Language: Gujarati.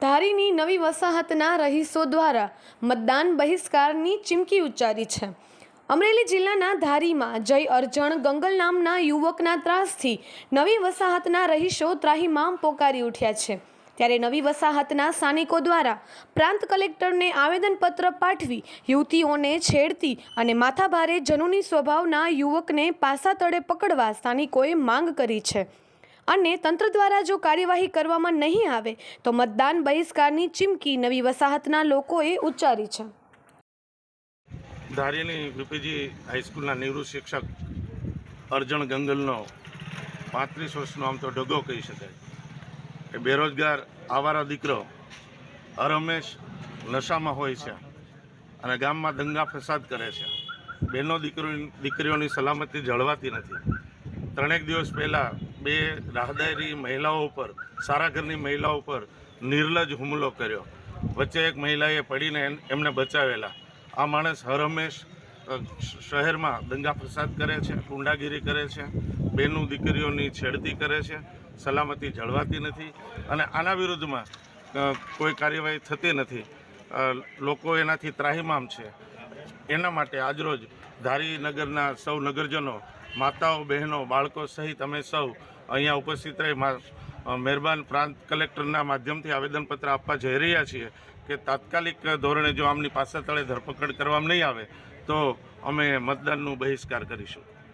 ધારીની નવી વસાહતના રહીશો દ્વારા મતદાન બહિષ્કારની ચીમકી ઉચ્ચારી છે. અમરેલી જિલ્લાના ધારીમાં જય અર્જણ ગંગલ નામના યુવકના ત્રાસથી નવી વસાહતના રહીશો ત્રાહીમામ પોકારી ઉઠ્યા છે. ત્યારે નવી વસાહતના સ્થાનિકો દ્વારા પ્રાંત કલેક્ટરને આવેદનપત્ર પાઠવી યુવતીઓને છેડતી અને માથાભારે જનૂની સ્વભાવના યુવકને પાસા તળે પકડવા સ્થાનિકોએ માંગ કરી છે. અને તંત્ર દ્વારા જો કાર્યવાહી કરવામાં નહીં આવે, તો મતદાન બહિષ્કારની ચીમકી નવી વસાહતના લોકોએ ઉચ્ચારી છે. ધારીની વીપીજી હાઈસ્કૂલના નિવૃત્ત શિક્ષક અર્જણ ગંગલનો પાંત્રીસ વર્ષનો આમ તો ઢગો કહી શકાય. એ બેરોજગાર, આવારા દીકરો હરહંમેશ નશામાં હોય છે અને ગામમાં દંગા ફસાદ કરે છે. બહેનો દીકરી, દીકરીઓની સલામતી જળવાતી નથી. ત્રણેક દિવસ પહેલાં બે રાહદારી મહિલાઓ ઉપર, સારા ઘરની મહિલાઓ ઉપર નિર્લજ હુમલો કર્યો. વચ્ચે એક મહિલાએ પડીને એમને બચાવેલા. આ માણસ હર હંમેશ શહેરમાં દંગા ફસાદ કરે છે, ગુંડાગીરી કરે છે, બેનું દીકરીઓની છેડતી કરે છે, સલામતી જળવાતી નથી અને આના વિરુદ્ધમાં કોઈ કાર્યવાહી થતી નથી. લોકો એનાથી ત્રાહિમામ છે. એના માટે આજરોજ ધારી નગરના સૌ નગરજનો, માતાઓ, બહેનો, બાળકો સહિત અમે સૌ અહીંયા ઉપસ્થિત રહી મહેરબાન પ્રાંત કલેક્ટરના માધ્યમથી આવેદનપત્ર આપવા જઈ રહ્યા છીએ કે તાત્કાલિક ધોરણે જો આમની પાસે તળે ધરપકડ કરવામાં નહીં આવે, તો અમે મતદાનનું બહિષ્કાર કરીશું.